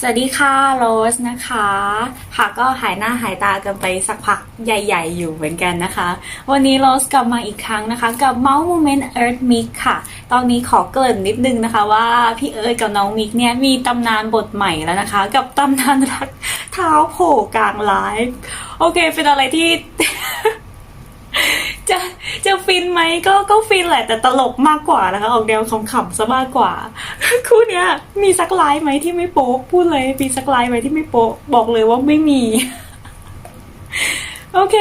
สวัสดีค่ะโรสนะคะ ค่ะก็หายหน้าหายตากันไปสักพักใหญ่ ๆ อยู่เหมือนกันนะคะ วันนี้โรสกลับมาอีกครั้งนะคะ กับ m o u s e Moment Earth Mix ค่ะ ตอนนี้ขอเกริ่นนิดนึงนะคะว่าพี่เอิร์ธกับน้องมิกเนี่ยมีตำนานบทใหม่แล้วนะคะ กับตำนานรักเท้าโผล่กลางไลฟ์โอเค เป็นอะไรที่ จะจะฟินไหมก็ก็ฟินแหละแต่ตลกมากกว่านะคะ ออกแนวขำๆซะมากกว่า คู่เนี้ย มีสักไลน์ไหมที่ไม่โป๊ะพูดเลยมีสักไลน์ไหมที่ไม่โป๊ะบอกเลยว่าไม่มี โอเค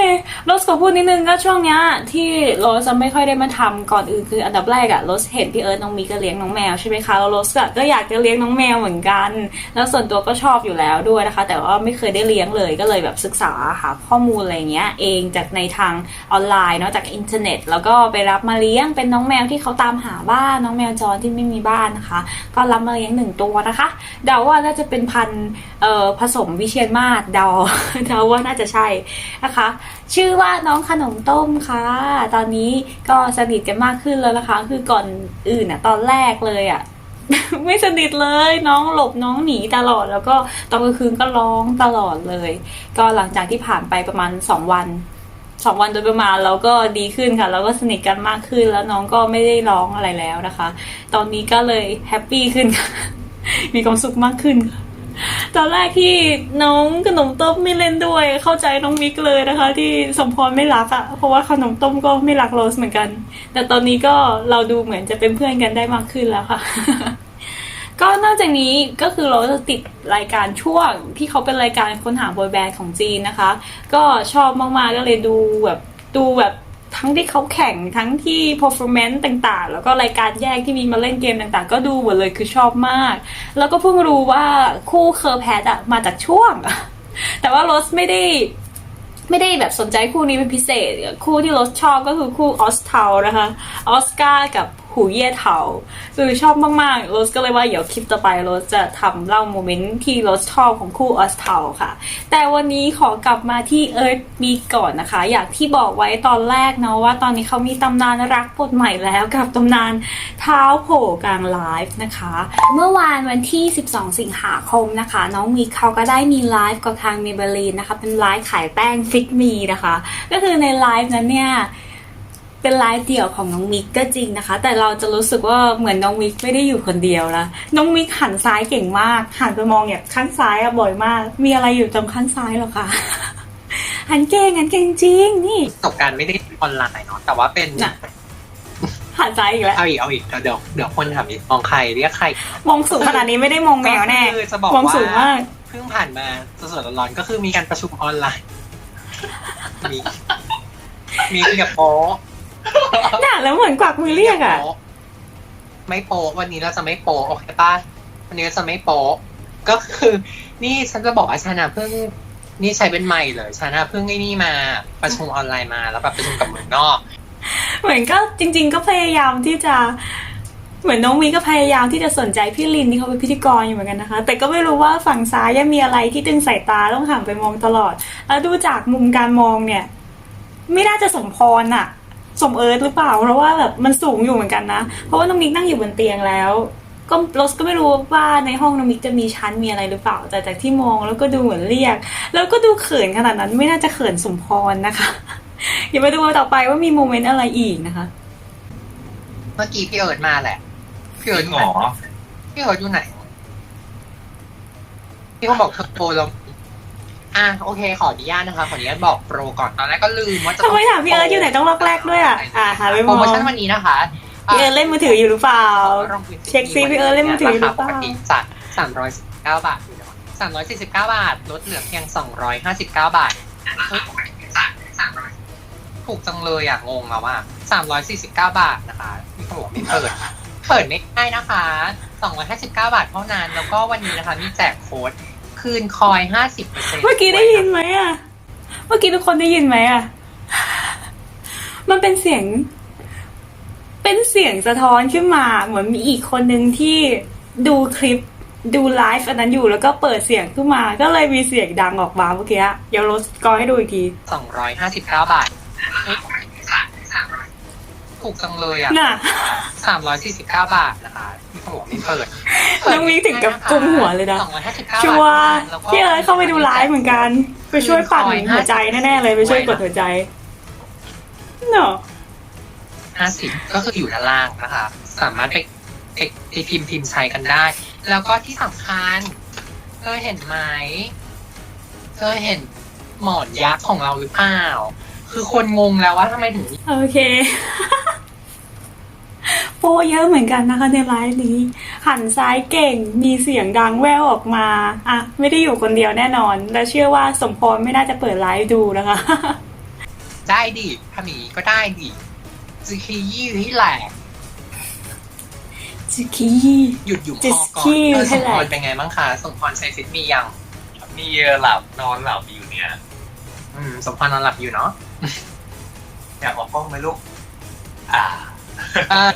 โรสขอพูดนิดนึงก็ช่วงเนี้ยที่โรสจะไม่ค่อยได้มาทำก่อนอื่นคืออันดับแรกอะโรสเห็นพี่เอิร์ธน้องมีก็เลี้ยงน้องแมวใช่ไหมคะแล้วโรสก็อยากจะเลี้ยงน้องแมวเหมือนกัน แล้วส่วนตัวก็ชอบอยู่แล้วด้วยนะคะ แต่ว่าไม่เคยได้เลี้ยงเลยก็เลยแบบศึกษาหาข้อมูลอะไรเงี้ยเองจากในทางออนไลน์เนาะจากอินเทอร์เน็ต แล้วก็ไปรับมาเลี้ยงเป็นน้องแมวที่เขาตามหาบ้านน้องแมวจรที่ไม่มีบ้านนะคะ ก็รับมาเลี้ยงหนึ่งตัวนะคะเดาว่าน่าจะเป็นพันเอ่อผสมวิเชียนมาศเดาเดาว่าน่าจะใช่นะคะชื่อว่าน้องขนมต้มค่ะ ตอนนี้ก็สนิทกันมากขึ้นแล้วนะคะ คือก่อนอื่นอะตอนแรกเลยอะไม่สนิทเลยน้องหลบน้องหนีตลอดแล้วก็ตอนกลางคืนก็ร้องตลอดเลย ก็หลังจากที่ผ่านไปประมาณสองวันสองวันโดยประมาณเราก็ดีขึ้นค่ะ แล้วก็สนิทกันมากขึ้นแล้วน้องก็ไม่ได้ร้องอะไรแล้วนะคะ ตอนนี้ก็เลยแฮปปี้ขึ้นมีความสุขมากขึ้นค่ะ ตอนแรกที่น้องขนมต้มไม่เล่นด้วย เข้าใจน้องมิกเลยนะคะ ที่สมพรไม่รักอะ่ะเพราะว่าขนมต้มก็ไม่รักโรสเหมือนกัน แต่ตอนนี้ก็เราดูเหมือนจะเป็นเพื่อนกันได้มากขึ้นแล้วค่ะ ก็นอกจากนี้ก็คือเราจะติดรายการช่วงที่เขาเป็นรายการค้นหาบอยแบนด์ของจีนนะคะ ก็ชอบมากๆก็เลยดูแบบดูแบบ ทั้งที่เขาแข่งทั้งที่ performance ต่างๆ แล้วก็รายการแยกที่มีมาเล่นเกมต่างๆ ก็ดูหมดเลยคือชอบมาก แล้วก็เพิ่งรู้ว่าคู่เคอร์แพทอะมาจากช่วง แต่ว่าโรสไม่ได้ไม่ได้แบบสนใจคู่นี้เป็นพิเศษ คู่ที่โรสชอบก็คือคู่ออสเทลนะคะออสการ์กับ หูเย่เทาคือชอบมากๆโรสก็เลยว่าเดี๋ยวคลิปต่อไปโรสจะทำเล่าโมเมนต์ที่โรสชอบของคู่ออสเทาค่ะ แต่วันนี้ขอกลับมาที่เอิร์ธมีก่อนนะคะ อยางที่บอกไว้ตอนแรกเนาะว่าตอนนี้เขามีตำนานรักบทใหม่แล้วกับตำนานเท้าโผล่กลางไลฟ์นะคะ เมื่อวานวันที่ 12 สิงหาคมนะคะ น้องมีเขาก็ได้มีไลฟ์กับทางเมเบลีนนะคะ เป็นไลฟ์ขายแป้งฟิกมีนะคะ ก็คือในไลฟ์นั้นเนี่ย เป็นไลฟ์เดี่ยวของน้องมิกก็จริงนะคะ แต่เราจะรู้สึกว่าเหมือนน้องมิกไม่ได้อยู่คนเดียวนะน้องมิกหันซ้ายเก่งมาก หันไปมองเนี่ยข้างซ้ายอะบ่อยมาก มีอะไรอยู่ตรงข้างซ้ายหรอคะหันเก่งหันเก่งจริงนี่ประสบการณ์ไม่ได้ออนไลน์เนาะแต่ว่าเป็นน่ะหันซ้ายอีกแล้วเอาอีกเอาอีกเดี๋ยวเดี๋ยวคนถามอีกมองใครเรียกใครมองสูงขนาดนี้ไม่ได้มองแมวแน่ก็คือจะบอกมองว่าสูงมากเพิ่งผ่านมาสดๆร้อนๆก็คือมีการประชุมออนไลน์มีมีกับโป๊ะ น่ะแล้วเหมือนกวักมือเรียกอะไม่โป๊ะวันนี้เราจะไม่โป๊ะโอเคป่ะวันนี้เราจะไม่โป๊ะก็คือ นี่ฉันจะบอกว่าชานาเพิ่งนี่ใช้เป็นใหม่เลยชานาเพิ่งไอ้นี่มาประชุมออนไลน์มาแล้วแบบประชุมกับเมืองนอก เหมือนก็จริง ๆ ก็พยายามที่จะ เหมือนน้องมีก็พยายามที่จะสนใจพี่ลินที่เขาเป็นพิธีกรอยู่เหมือนกันนะคะ แต่ก็ไม่รู้ว่าฝั่งซ้ายยังมีอะไรที่ดึงสายตาต้องหันไปมองตลอด แล้วดูจากมุมการมองเนี่ย ไม่น่าจะสมพรน่ะ สมเอิร์ธหรือเปล่า เพราะว่าแบบมันสูงอยู่เหมือนกันนะ เพราะว่าน้องมิกนั่งอยู่บนเตียงแล้ว ก็โรสก็ไม่รู้ว่าในห้องน้องมิกจะมีชั้นมีอะไรหรือเปล่า แต่จากที่มองแล้วก็ดูเหมือนเรียก แล้วก็ดูเขินขนาดนั้นไม่น่าจะเขินสมพรนะคะเดี๋ยวมาดูต่อไปว่ามีโมเมนต์อะไรอีกนะคะ เมื่อกี้พี่เอิร์ดมาแหละพี่เอิร์ดหงอพี่เอิร์ดอยู่ไหนพี่เขาบอกเธอโปรแล้ว อะโอเคขออนุญาตนะคะขออนุญาตบอกโปรก่อนตอนแรกก็ลืมว่าจะทำไมถามพี่เอิร์ธอยู่ไหนต้องล็อกแรกด้วยอะอ่าหาไปมโปรองโมชั่นวันนี้นะคะพี่เอิร์ธเล่นมือถืออยู่หรือเปล่าลองคุยเช็คซิพี่เอิร์ธเล่นมือถือหรือเปล่า คปกติจะสามร้อยสิบเก้าบาทอยู่แล้วสามร้อยสี่สิบเก้าบาท ลดเหลือเพียงสองร้อยห้าสิบเก้าบาทเฮ้ยถูกจังเลยอะงงแล้วว่าสามร้อยสี่สิบเก้าบาทนะคะมีคนบอกไม่เปิด เปิดไม่ได้นะคะสองร้อยห้าสิบเก้าบาทเท่านั้น แล้วก็วันนี้นะคะมีแจกโค้ด คืนคอยห้าสิบเปอร์เซ็นต์เมื่อกี้ได้ยินไหมอะ เมื่อกี้ทุกคนได้ยินไหมอะ มันเป็นเสียง เป็นเสียงสะท้อนขึ้นมา เหมือนมีอีกคนหนึ่งที่ดูคลิปดูไลฟ์อันนั้นอยู่แล้วก็เปิดเสียงขึ้นมา ก็เลยมีเสียงดังออกมาเมื่อกี้อะเดี๋ยวรถกอให้ดูอีกทีสองร้อยห้าสิบเก้าบาท ถูกจังเลยอะน่ะสามร้อยสี่สิบเก้าบาทนะคะที่เขาบอกไม่เปิดน้องมิกถึงกับกุมหัวเลยนะสองร้อยห้าสิบเก้าชัวร์แล้วก็พี่เอิร์ธเข้าไปดูไลฟ์เหมือนกัน ไปช่วยปั่นหัวใจแน่ๆเลยไปช่วยกดหัวใจเนาะห้าสิบก็คืออยู่ด้านล่างนะคะ สามารถไปไปไปพิมพ์พิมพ์ใช้กันได้ แล้วก็ที่สำคัญเธอเห็นไหมเธอเห็นหมอนยักษ์ของเราหรือเปล่า คือคนงงแล้วว่าทำไมถึง โอเค โปรเยอะเหมือนกันนะคะในไลฟ์นี้ หันซ้ายเก่งมีเสียงดังแว่วออกมาอะไม่ได้อยู่คนเดียวแน่นอน และเชื่อว่าสมพรไม่น่าจะเปิดไลฟ์ดูนะคะ ได้ดิทำอย่างนี้ก็ได้ดิจะขยี้ให้แหลกจิกี้หยุดอยู่คจะอก่อนขี้เออให้สมแหลพกรเป็นไงบ้างคะสมพรใช้ฟิตมียังมีหลับนอนหลับอยู่เนี่ย อืม สมพรนอนหลับอยู่เนาะอยากออกกล้องไหมลูกอ่าเออ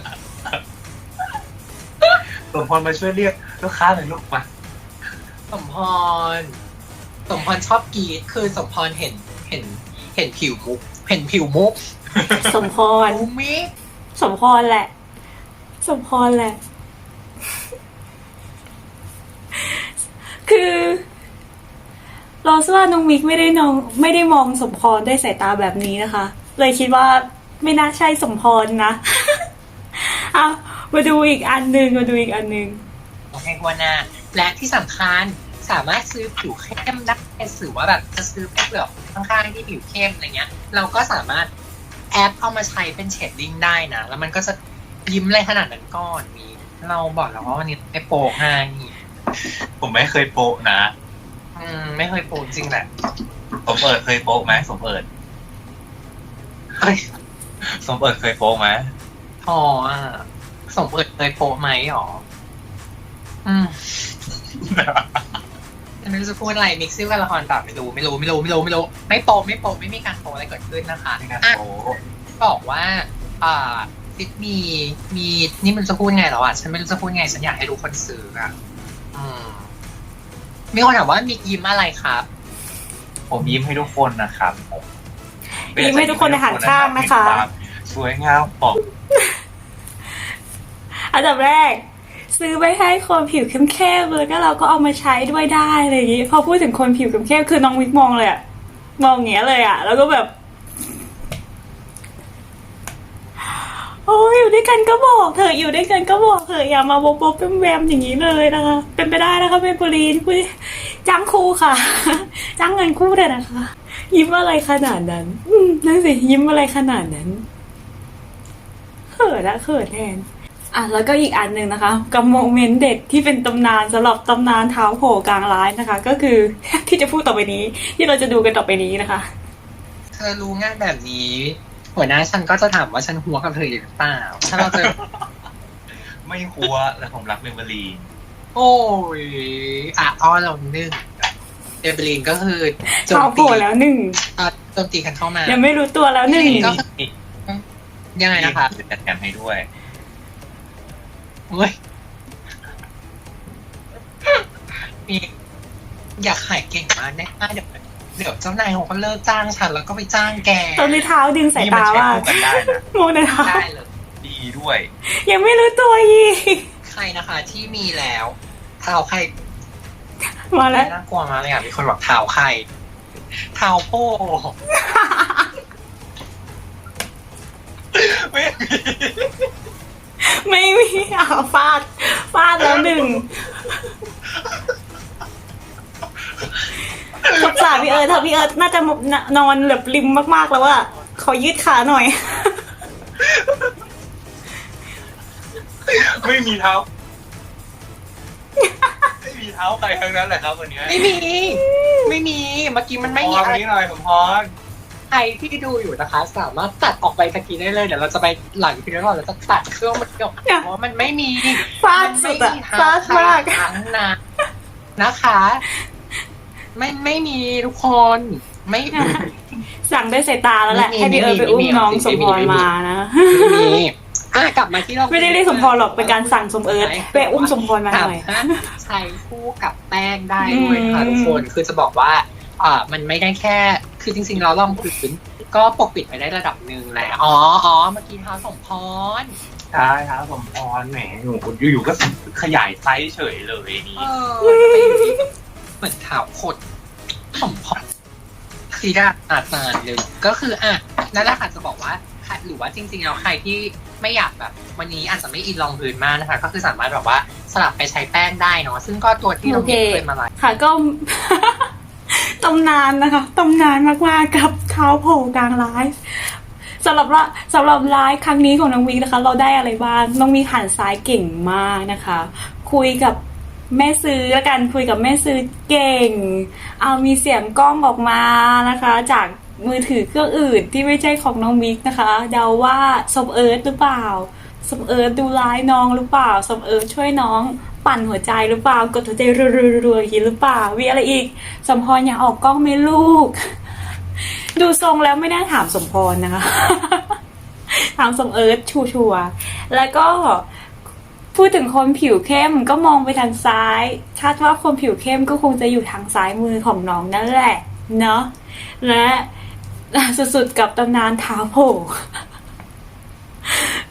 สมพรมาช่วยเรียกลูกค้าหน่อยลูกมาสมพร สมพรชอบกรีดคือสมพรเห็นเห็นเห็นผิวมุก เห็นผิวมุกสมพร มุกมิกสมพรแหละ สมพรแหละ คือเราว่าน้องมิกไม่ได้นองไม่ได้มองสมพรด้วยสายตาแบบนี้นะคะ เลยคิดว่าไม่น่าใช่สมพรนะเอา มาดูอีกอันหนึ่งมาดูอีกอันหนึ่งให้หัวหน้า และที่สำคัญสามารถซื้อผิวเข้มได้สื่อว่าแบบจะซื้อเป็นแบบข้างๆที่ผิวเข้มอะไรเงี้ย เราก็สามารถแอปเอามาใช้เป็นเชดดิ้งได้นะ แล้วมันก็จะยิ้มอะไรขนาดนั้นก่อนมีเราบอกแล้วว่าวันนี้ไม่โปะให้ผมไม่เคยโปะนะ อืม ไม่เคยโปะจริงแหละสมเอิดเคยโปะไหมสมเอิดเอ้ยสมเอิดเคยโปะไหมพออะ สมเอิดเคยโปะไหมหรอ อืมไม่รู้จะพูดอะไรมิกซิ่กันละครต่อไม่รู้ไม่รู้ไม่รู้ไม่รู้ไม่รู้ไม่โปะไม่โปะไม่มีการโปะอะไรเกิดขึ้นนะคะไม่งั้นอะโปะบอกว่า อ่าฟิตมีมีนี่มันจะพูดไงแล้วอะฉันไม่รู้จะพูดไงฉันอยากให้ทุกคนซื้ออะอืมมีคนถามว่ามียิ้มอะไรครับ ผมยิ้มให้ทุกคนนะครับผมยิ้มให้ทุกคนในหันข้างนะคะมีวามสวยงามปอก อันดับแรก ซื้อไปให้คนผิวเข้มๆเลยก็เราก็เอามาใช้ด้วยได้อะไรอย่างงี้พอพูดถึงคนผิวเข้มๆคือน้องวิกมองเลยอะมองอย่างเงี้ยเลยอะแล้วก็แบบ โอ้ยอยู่ด้วยกันก็บอกเถออยู่ด้วยกันก็บอกเถออย่ามาบบบบแวมอย่างนี้เลยนะคะ เป็นไปได้นะคะเป็นปรีนคุยจ้างคู่ค่ะ จ้างเงินคู่เถอะนะคะ ยิ้มอะไรขนาดนั้นนั่นสิยิ้มอะไรขนาดนั้นเขินอะเขินแทน อะแล้วก็อีกอันหนึ่งนะคะกับโมเมนต์เด็ดที่เป็นตำนานสำหรับตำนานเท้าโผล่กลางร้านนะคะ ก็คือที่จะพูดต่อไปนี้ ที่เราจะดูกันต่อไปนี้นะคะเธอรู้งานแบบนี้ หัวหน้าฉันก็จะถามว่าฉันหัวกับเธออยู่หรือเปล่าถ้าเราเจอไม่หัวและผมรักเมมเบอรีนโอ้ยอะอ้อนเราหนึ่งเดบลีนก็คือโจมเท้าโผตีล่แล้วหนึ่งอะโจมตีกันเข้ามายังไม่รู้ตัวแล้วหนึ่งนี่ก็ยังไงนะคะจะจัดการให้ด้วย เฮ้ยมีอยากขายเก่งมากได้ไหมเดี๋ยวเดี๋ยวเจ้านายเขาก็เลิกจ้างฉันแล้วก็ไปจ้างแกตอนนี้เท้าดึงสายนี่มันตาใช้ว่าคู่กันได้นะ โมในเท้าได้เลย ดีด้วย ยังไม่รู้ตัวอีกใครนะคะ ที่มีแล้วเท้าใครมาแล้ว น่ากลัวมากเลยอะมีคนบอกเท้าใครเท้าโป้ไม่มี ไม่มีอะฟาด ฟาดแล้วหนึ่งสงสารพี่เอิร์ธเถอะพี่เอิร์ธน่าจะนอนแบบริมมากๆแล้วอะขอยืดขาหน่อย ไม่มีเท้า ไม่มีเท้าใครทั้งนั้นแหละครับวันเนี้ยไม่มี ไม่มี เมื่อกี้มันไม่พมีรอะไร นี้หน่อยผมพร ใครที่ดูอยู่นะคะ สามารถตัดออกไปตะกี้ได้เลย เดี๋ยวเราจะไปหลังพีนี้ก่อนเราจะตัดเครื่องมันออกเพราะว่ามันไม่มีฟาดสุดอะมันไม่มีฟาดมากทางนะนะคะ ไม่ไม่มีทุกคนไม่สั่งด้วยสายตาแล้วแหละไม่มีให้พี่เอิร์ธไปไม่มีอุ้มน้องไม่มีสมพรไม่มีมานะไม่มีอะกลับมาที่เราไม่ได้เรียกสมพรหรอกเป็นการสั่งสมเอิร์ธไปอุ้มสมพรมาหน่อยสามารถใช้คู่กับแป้งได้ด้วยค่ะอืมทุกคนคือจะบอกว่าอ่ามันไม่ได้แค่ คือจริงๆเราลองพื้นก็ปกปิดไปได้ระดับหนึ่งแหละอ๋ออ๋อเมื่อกี้เท้าสมพร ใช่ครับสมพรแหมหนูอยู่ๆก็ขยายไซส์เฉยเลยนี่เออไปอยู่ที่เหมือนเท้าขดสมพรสีดาอาจารย์เลยก็คืออะนั่นแหละค่ะจะบอกว่าใครหรือว่าจริงๆแล้วใครที่ไม่อยากแบบ วันนี้อาจจะไม่อินลองพื้นมากนะคะ ก็คือสามารถแบบว่าสลับไปใช้แป้งได้เนาะซึ่งก็ตัวที่เราโอเคเคยมาไลฟ์ค่ะก็ ตำนานนะคะตำนานมากๆกับเท้าโผล่กลางไลฟ์สำหรับละสำหรับไลฟ์ครั้งนี้ของน้องวิกนะคะ เราได้อะไรบ้างน้องวิกหันซ้ายเก่งมากนะคะ คุยกับแม่ซื้อแล้วกันคุยกับแม่ซื้อเก่ง เอามีเสียงกล้องออกมานะคะ จากมือถือเครื่องอื่นที่ไม่ใช่ของน้องมิกนะคะ เดาว่าสมเอิร์ธหรือเปล่าสมเอิร์ธดูไลฟ์น้องหรือเปล่าสมเอิร์ธช่วยน้อง ปั่นหัวใจหรือเปล่ากดหัวใจรัวๆๆอย่างนี้หรือเปล่ามีอะไรอีก สมพรอยากออกกล้องไหมลูก ดูทรงแล้วไม่น่าถามสมพรนะคะถามสมเอิร์ธชัวๆแล้วก็พูดถึงคนผิวเข้มก็มองไปทางซ้ายคาดว่าคนผิวเข้มก็คงจะอยู่ทางซ้ายมือของน้องนั่นแหละ เนาะและสุดๆกับตำนานเท้าโผล่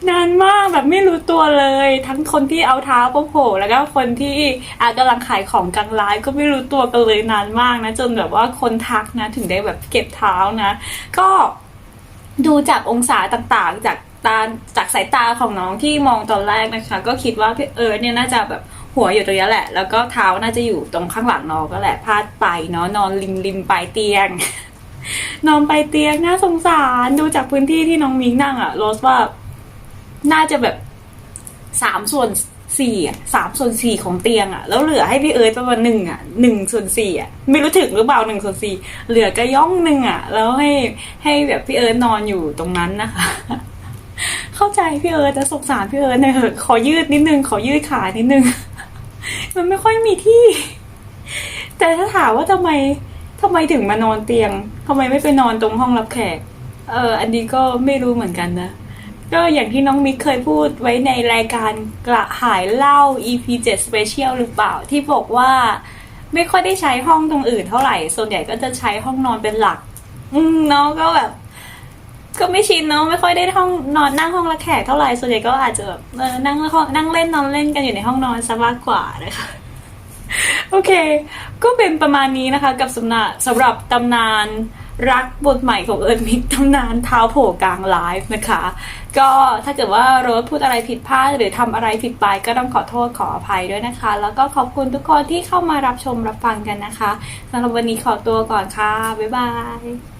นานมากแบบไม่รู้ตัวเลย ทั้งคนที่เอาเท้าโผล่แล้วก็คนที่อาจกำลังขายของกลางไลฟ์ก็ไม่รู้ตัวกันเลยนานมากนะ จนแบบว่าคนทักนะ ถึงได้แบบเก็บเท้านะ ก็ดูจากองศาต่างๆ จากตาจากสายตาของน้องที่มองตอนแรกนะคะ ก็คิดว่าพี่เอิร์ธเนี่ยน่าจะแบบหัวอยู่ตรงนี้แหละ แล้วก็เท้าน่าจะอยู่ตรงข้างหลังน้องก็แหละพาดไปเนาะนอนริมริมปลายเตียง นอนไปเตียงน่าสงสารดูจากพื้นที่ที่น้องมิงนั่งอะโรสว่า น่าจะแบบสามส่วนสี่อะสามส่วนสี่ของเตียงอะ แล้วเหลือให้พี่เอิร์ธประมาณหนึ่งอะหนึ่งส่วนสี่อะ ไม่รู้ถึงหรือเปล่าหนึ่งส่วนสี่เหลือกระย่องหนึ่งอะ แล้วให้ให้แบบพี่เอิร์ธนอนอยู่ตรงนั้นนะคะ เข้าใจพี่เอิร์ธแต่สงสารพี่เอิร์ธหน่อยเถอะขอยืดนิดนึงขอยืดขานิดนึง มันไม่ค่อยมีที่ แต่ถ้าถามว่าทำไมทำไมถึงมานอนเตียงทำไมไม่ไปนอนตรงห้องรับแขก เออ อันนี้ก็ไม่รู้เหมือนกันนะ ก็อย่างที่น้องมิกเคยพูดไว้ในรายการกระหายเล้า EP 7 Special หรือเปล่า ที่บอกว่าไม่ค่อยได้ใช้ห้องตรงอื่นเท่าไหร่ ส่วนใหญ่ก็จะใช้ห้องนอนเป็นหลัก อืมเนาะก็แบบ ก็ไม่ชินเนาะไม่ค่อยได้ห้องนอนนั่งห้องรับแขกเท่าไหร่ส่วนใหญ่ก็อาจจะแบบเออนั่งห้องนั่งเล่นนอนเล่นกันอยู่ในห้องนอนซะมากกว่านะคะโอเค ก็เป็นประมาณนี้นะคะ กับสำนักสำหรับตำนาน รักบทใหม่ของเอิร์ธมิกตำนานเท้าโผล่กลางไลฟ์นะคะ ก็ถ้าเกิดว่าโรสพูดอะไรผิดพลาดหรือทำอะไรผิดไปก็ต้องขอโทษขออภัยด้วยนะคะ แล้วก็ขอบคุณทุกคนที่เข้ามารับชมรับฟังกันนะคะสำหรับวันนี้ขอตัวก่อนค่ะ บ๊ายบาย